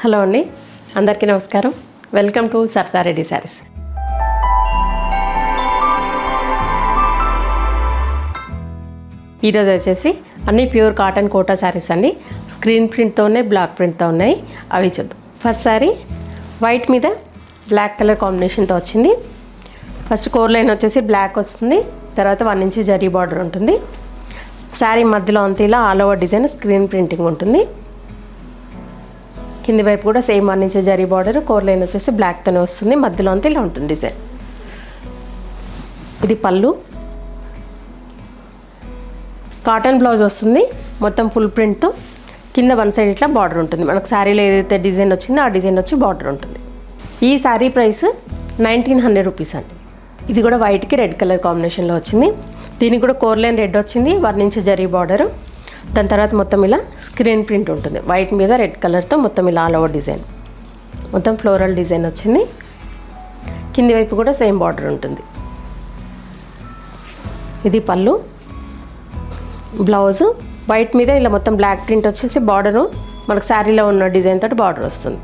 Hello అండి అందరికీ నమస్కారం. Welcome to Sardareddy saris. ఈరోజు వచ్చేసి అన్ని ప్యూర్ కాటన్ కోటా శారీస్ అండి. స్క్రీన్ ప్రింట్తోనే బ్లాక్ ప్రింట్తో ఉన్నాయి. అవి చూద్దాం. ఫస్ట్ శారీ వైట్ మీద బ్లాక్ కలర్ కాంబినేషన్తో వచ్చింది. ఫస్ట్ కోర్ లైన్ వచ్చేసి బ్లాక్ వస్తుంది. తర్వాత వన్ ఇంచ్ జరీ బార్డర్ ఉంటుంది. శారీ మధ్యలో అంతా ఇలా all over design screen printing ఉంటుంది. కింది వైపు కూడా same one inch zari border core line వచ్చేసి బ్లాక్తోనే వస్తుంది. మధ్యలో అంతా ఇలా ఉంటుంది డిజైన్. ఇది పళ్ళు. కాటన్ బ్లౌజ్ వస్తుంది మొత్తం ఫుల్ ప్రింట్తో కింద వన్ సైడ్ ఇట్లా బార్డర్ ఉంటుంది. మనకు శారీలో ఏదైతే డిజైన్ వచ్చిందో ఆ డిజైన్ వచ్చి బార్డర్ ఉంటుంది. ఈ sari price nineteen hundred rupees అండి. ఇది కూడా వైట్కి రెడ్ కలర్ కాంబినేషన్లో వచ్చింది. దీనికి కూడా కోర్ లైన్ రెడ్ వచ్చింది. One inch zari border. దాని తర్వాత మొత్తం ఇలా స్క్రీన్ ప్రింట్ ఉంటుంది. వైట్ మీద రెడ్ కలర్తో మొత్తం ఇలా ఆల్ ఓవర్ డిజైన్ మొత్తం ఫ్లోరల్ డిజైన్ వచ్చింది. కింది వైపు కూడా సేమ్ బార్డర్ ఉంటుంది. ఇది పళ్ళు. బ్లౌజ్ వైట్ మీద ఇలా మొత్తం బ్లాక్ ప్రింట్ వచ్చేసి బార్డరు మనకు శారీలో ఉన్న డిజైన్ తోటి బార్డర్ వస్తుంది.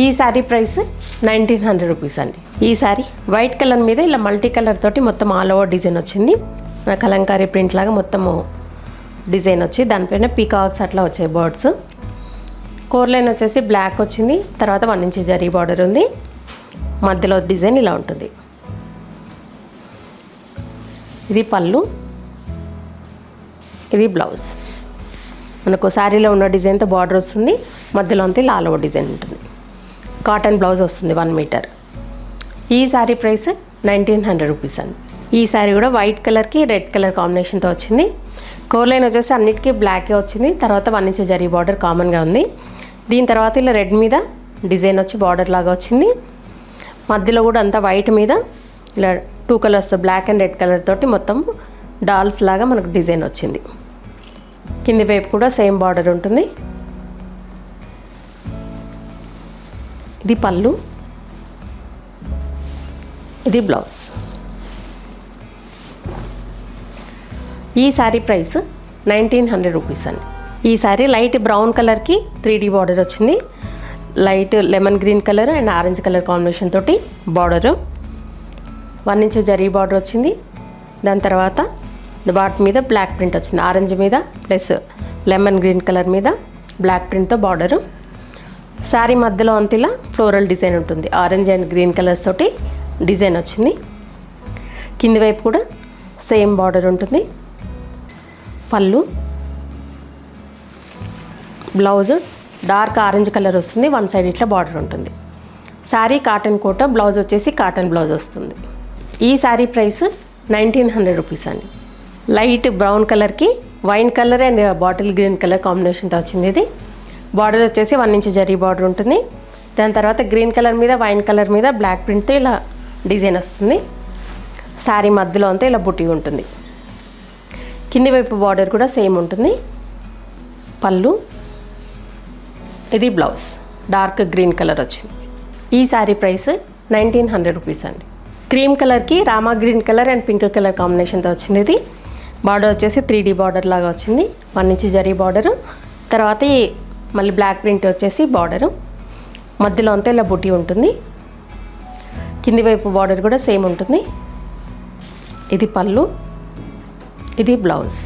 ఈ sari price nineteen hundred rupees అండి. ఈ శారీ వైట్ కలర్ మీద ఇలా మల్టీ కలర్ తోటి మొత్తం ఆల్ ఓవర్ డిజైన్ వచ్చింది. కలంకారీ ప్రింట్ లాగా మొత్తము డిజైన్ వచ్చి దానిపైన పీకాక్స్ అట్లా వచ్చాయి బర్డ్స్. కోర్ లైన్ వచ్చేసి బ్లాక్ వచ్చింది. తర్వాత వన్ ఇంచ్ జరీ బార్డర్ ఉంది. మధ్యలో డిజైన్ ఇలా ఉంటుంది. ఇది పళ్ళు. ఇది బ్లౌజ్. మనకు శారీలో ఉన్న డిజైన్తో బార్డర్ వస్తుంది. మధ్యలో అంతా లాలో డిజైన్ ఉంటుంది. కాటన్ బ్లౌజ్ వస్తుంది వన్ మీటర్. ఈ sari price nineteen hundred rupees అండి. ఈ శారీ కూడా వైట్ కలర్కి రెడ్ కలర్ కాంబినేషన్తో వచ్చింది. కోర్ లైన్ వచ్చేసి అన్నిటికీ బ్లాకే వచ్చింది. తర్వాత వన్ ఇంచ్ జరీ బార్డర్ కామన్గా ఉంది. దీని తర్వాత ఇలా రెడ్ మీద డిజైన్ వచ్చి బార్డర్ లాగా వచ్చింది. మధ్యలో కూడా అంతా వైట్ మీద ఇలా two colours black and red colour తోటి మొత్తం డాల్స్ లాగా మనకు డిజైన్ వచ్చింది. కింది వైపు కూడా సేమ్ బార్డర్ ఉంటుంది. ఇది పళ్ళు. ఇది బ్లౌజ్. ఈ sari price nineteen hundred rupees అండి. ఈ శారీ లైట్ బ్రౌన్ కలర్కి త్రీ డీ బార్డర్ వచ్చింది. Light lemon green colour and orange colour combination తోటి border. One inch zari border వచ్చింది. దాని తర్వాత వాటి మీద బ్లాక్ ప్రింట్ వచ్చింది. ఆరెంజ్ మీద ప్లస్ లెమన్ గ్రీన్ కలర్ మీద బ్లాక్ ప్రింట్తో బార్డరు. శారీ మధ్యలో అంతిలా ఫ్లోరల్ డిజైన్ ఉంటుంది. ఆరెంజ్ అండ్ గ్రీన్ కలర్స్ తోటి డిజైన్ వచ్చింది. కింది వైపు కూడా సేమ్ బార్డర్ ఉంటుంది. పళ్ళు బ్లౌజ్ డార్క్ ఆరెంజ్ కలర్ వస్తుంది వన్ సైడ్ ఇట్లా బార్డర్ ఉంటుంది. శారీ కాటన్ కోట బ్లౌజ్ వచ్చేసి కాటన్ బ్లౌజ్ వస్తుంది. ఈ sari price nineteen hundred rupees అండి. లైట్ బ్రౌన్ కలర్కి wine colour and bottle green colour కాంబినేషన్తో వచ్చింది ఇది. బార్డర్ వచ్చేసి వన్ ఇంచ్ జరీ బార్డర్ ఉంటుంది. దాని తర్వాత గ్రీన్ కలర్ మీద వైన్ కలర్ మీద బ్లాక్ ప్రింట్తో ఇలా డిజైన్ వస్తుంది. శారీ మధ్యలో అంతా ఇలా బుట్టి ఉంటుంది. కింది వైపు బార్డర్ కూడా సేమ్ ఉంటుంది. పళ్ళు. ఇది బ్లౌజ్ డార్క్ గ్రీన్ కలర్ వచ్చింది. ఈ sari price nineteen hundred rupees అండి. క్రీమ్ కలర్కి Rama green colour and pink colour కాంబినేషన్తో వచ్చింది ఇది. బార్డర్ వచ్చేసి త్రీ డీ బార్డర్ లాగా వచ్చింది. వన్ ఇంచ్ జరీ బార్డరు తర్వాత మళ్ళీ బ్లాక్ ప్రింట్ వచ్చేసి బార్డరు మధ్యలో అంతా ఇలా బుట్టి ఉంటుంది. కింది వైపు బార్డర్ కూడా సేమ్ ఉంటుంది. ఇది పళ్ళు. ఇది బ్లౌజ్.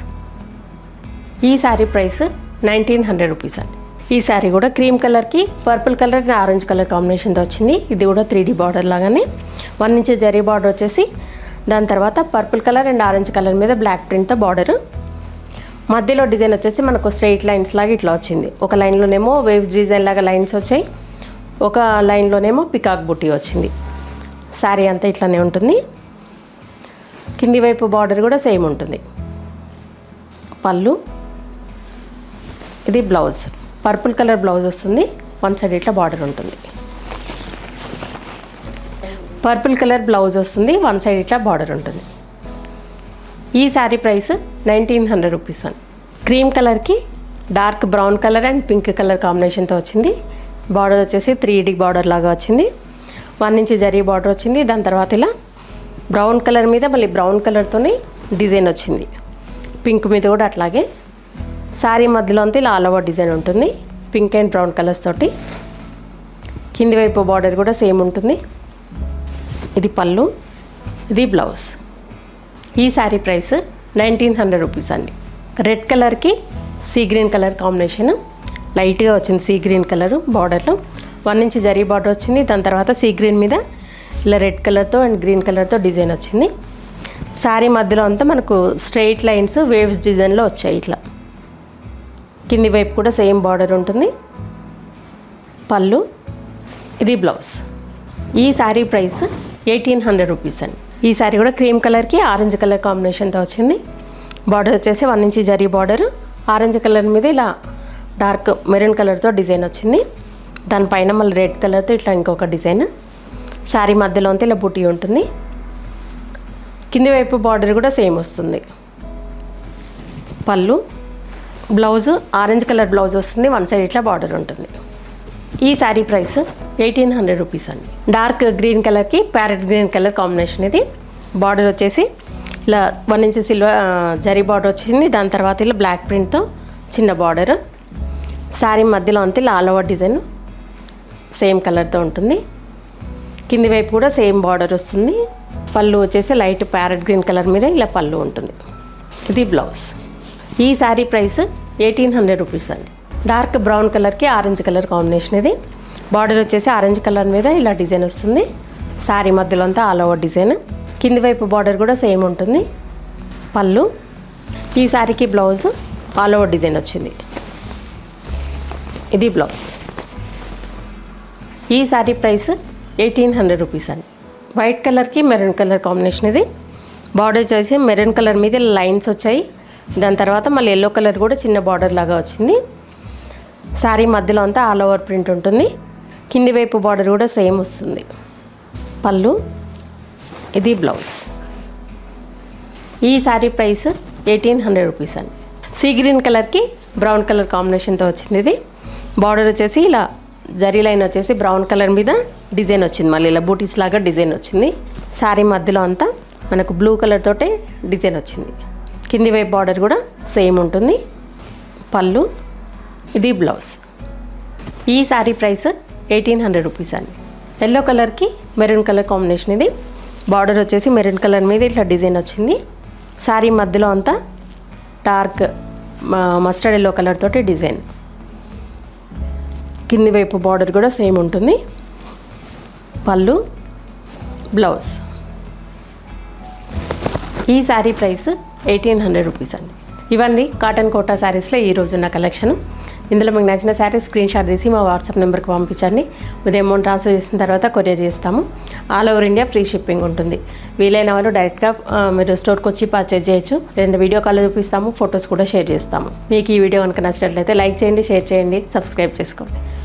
ఈ sari price nineteen hundred rupees అండి. ఈ శారీ కూడా క్రీమ్ కలర్కి purple colour and orange colour కాంబినేషన్తో వచ్చింది. ఇది కూడా త్రీ డీ బార్డర్ లాగానే. వన్ ఇంచ్ జరీ బార్డర్ వచ్చేసి దాని తర్వాత purple colour and orange colour మీద బ్లాక్ ప్రింట్తో బార్డర్. మధ్యలో డిజైన్ వచ్చేసి మనకు స్ట్రైట్ లైన్స్ లాగా ఇట్లా వచ్చింది. ఒక లైన్లోనేమో వేవ్స్ డిజైన్ లాగా లైన్స్ వచ్చాయి. ఒక లైన్లోనేమో పికాక్ బుట్టి వచ్చింది. శారీ అంతా ఇట్లానే ఉంటుంది. కింది వైపు బార్డర్ కూడా సేమ్ ఉంటుంది. పళ్ళు. ఇది బ్లౌజ్. పర్పుల్ కలర్ బ్లౌజ్ వస్తుంది. వన్ సైడ్ ఇట్లా బార్డర్ ఉంటుంది. పర్పుల్ కలర్ బ్లౌజ్ వస్తుంది. వన్ సైడ్ ఇట్లా బార్డర్ ఉంటుంది. ఈ sari price nineteen hundred rupees అని. క్రీమ్ కలర్కి dark brown colour and pink colour కాంబినేషన్తో వచ్చింది. బార్డర్ వచ్చేసి త్రీ డీ బార్డర్ లాగా వచ్చింది. వన్ ఇంచ్ జరీ బార్డర్ వచ్చింది. దాని తర్వాత ఇలా బ్రౌన్ కలర్ మీద మళ్ళీ బ్రౌన్ కలర్తోని డిజైన్ వచ్చింది. పింక్ మీద కూడా అట్లాగే. శారీ మధ్యలో అంతా ఇలా ఆల్ ఓవర్ డిజైన్ ఉంటుంది. పింక్ అండ్ బ్రౌన్ కలర్స్ తోటి. కింది వైపు బార్డర్ కూడా సేమ్ ఉంటుంది. ఇది పళ్ళు. ఇది బ్లౌజ్. ఈ sari price nineteen hundred rupees అండి. రెడ్ కలర్కి సీ గ్రీన్ కలర్ కాంబినేషన్. లైట్గా వచ్చింది సీ గ్రీన్ కలర్ బార్డర్లో. వన్ ఇంచ్ జరీ బార్డర్ వచ్చింది. దాని తర్వాత సీ గ్రీన్ మీద ఇలా రెడ్ కలర్తో అండ్ గ్రీన్ కలర్తో డిజైన్ వచ్చింది. శారీ మధ్యలో అంతా మనకు స్ట్రెయిట్ లైన్స్ వేవ్స్ డిజైన్లో వచ్చాయి ఇట్లా. కింది వైపు కూడా సేమ్ బార్డర్ ఉంటుంది. పళ్ళు. ఇది బ్లౌజ్. ఈ sari price eighteen hundred rupees అండి. ఈ శారీ కూడా క్రీమ్ కలర్కి ఆరెంజ్ కలర్ కాంబినేషన్తో వచ్చింది. బార్డర్ వచ్చేసి one inch zari border. Orange colour మీద ఇలా డార్క్ మెరూన్ కలర్తో డిజైన్ వచ్చింది. దానిపైన మళ్ళీ రెడ్ కలర్తో ఇట్లా ఇంకొక డిజైన్. శారీ మధ్యలో అంతా ఇలా బుటీ ఉంటుంది. కింది వైపు బార్డర్ కూడా సేమ్ వస్తుంది. పళ్ళు బ్లౌజ్ ఆరెంజ్ కలర్ బ్లౌజ్ వస్తుంది వన్ సైడ్ ఇట్లా బార్డర్ ఉంటుంది. ఈ sari price eighteen hundred rupees అండి. డార్క్ గ్రీన్ కలర్కి ప్యారెట్ గ్రీన్ కలర్ కాంబినేషన్ ఇది. బార్డర్ వచ్చేసి ఇలా one inch silver zari border వచ్చింది. దాని తర్వాత ఇలా బ్లాక్ ప్రింట్తో చిన్న బార్డర్. శారీ మధ్యలో అంతే ఆల్ ఓవర్ డిజైన్ సేమ్ కలర్తో ఉంటుంది. కింది వైపు కూడా సేమ్ బార్డర్ వస్తుంది. పళ్ళు వచ్చేసి లైట్ ప్యారెట్ గ్రీన్ కలర్ మీద ఇలా పళ్ళు ఉంటుంది. ఇది బ్లౌజ్. ఈ sari price eighteen hundred rupees అండి. డార్క్ బ్రౌన్ కలర్కి ఆరెంజ్ కలర్ కాంబినేషన్ ఇది. బార్డర్ వచ్చేసి ఆరెంజ్ కలర్ మీద ఇలా డిజైన్ వస్తుంది. శారీ మధ్యలో అంతా ఆల్ ఓవర్ డిజైన్. కింది వైపు బార్డర్ కూడా సేమ్ ఉంటుంది. పళ్ళు. ఈ శారీకి బ్లౌజ్ ఆల్ ఓవర్ డిజైన్ వచ్చింది. ఇది బ్లౌజ్. ఈ sari price eighteen hundred rupees అండి. వైట్ కలర్కి మెరూన్ కలర్ కాంబినేషన్ ఇది. బార్డర్ వచ్చేసి మెరూన్ కలర్ మీద లైన్స్ వచ్చాయి. దాని తర్వాత మళ్ళీ ఎల్లో కలర్ కూడా చిన్న బార్డర్ లాగా వచ్చింది. శారీ మధ్యలో అంతా ఆల్ ఓవర్ ప్రింట్ ఉంటుంది. కింది వైపు బార్డర్ కూడా సేమ్ వస్తుంది. పళ్ళు ఇది బ్లౌజ్. ఈ sari price eighteen hundred rupees అండి. సీ గ్రీన్ కలర్కి బ్రౌన్ కలర్ కాంబినేషన్తో వచ్చింది ఇది. బార్డర్ వచ్చేసి ఇలా జరీ లైన్ వచ్చేసి బ్రౌన్ కలర్ మీద డిజైన్ వచ్చింది. మళ్ళీ ఇలా బూటీస్ లాగా డిజైన్ వచ్చింది. శారీ మధ్యలో అంతా మనకు బ్లూ కలర్ తోటే డిజైన్ వచ్చింది. కింది వైపు బార్డర్ కూడా సేమ్ ఉంటుంది. పళ్ళు ఇది బ్లౌజ్. ఈ sari price eighteen hundred rupees అండి. ఎల్లో కలర్కి మెరూన్ కలర్ కాంబినేషన్ ఇది. బార్డర్ వచ్చేసి మెరూన్ కలర్ మీద ఇట్లా డిజైన్ వచ్చింది. శారీ మధ్యలో అంతా డార్క్ మస్టర్డ్ ఎల్లో కలర్ తోటి డిజైన్. కింది వైపు బార్డర్ కూడా సేమ్ ఉంటుంది. పళ్ళు బ్లౌజ్. ఈ sari price eighteen hundred rupees అండి. ఇవన్నీ కాటన్ కోటా శారీస్లో ఈ రోజు ఉన్న కలెక్షన్. ఇందులో మీకు నచ్చిన శారీ స్క్రీన్ షాట్ తీసి మా వాట్సాప్ నెంబర్కి పంపించండి. ఉదయం అమౌంట్ ట్రాన్స్ఫర్ చేసిన తర్వాత కొరియర్ చేస్తాము. All over India free shipping ఉంటుంది. వీలైన వాళ్ళు డైరెక్ట్గా మీరు స్టోర్కి వచ్చి పర్చేజ్ చేయొచ్చు. లేదంటే వీడియో కాల్ చూపిస్తాము ఫొటోస్ కూడా షేర్ చేస్తాము. మీకు ఈ వీడియో కనుక నచ్చినట్లయితే లైక్ చేయండి షేర్ చేయండి సబ్స్క్రైబ్ చేసుకోండి.